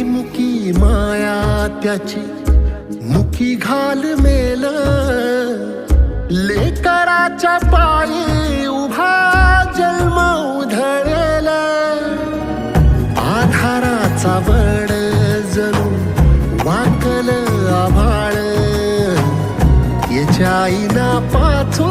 मुकी माया त्याची मुकी घाल मेल. लेकराच्या पायी उभा जन्म उधळेल. आधाराचा वड जणू वाकल आभाळ. याच्या आईना पाचो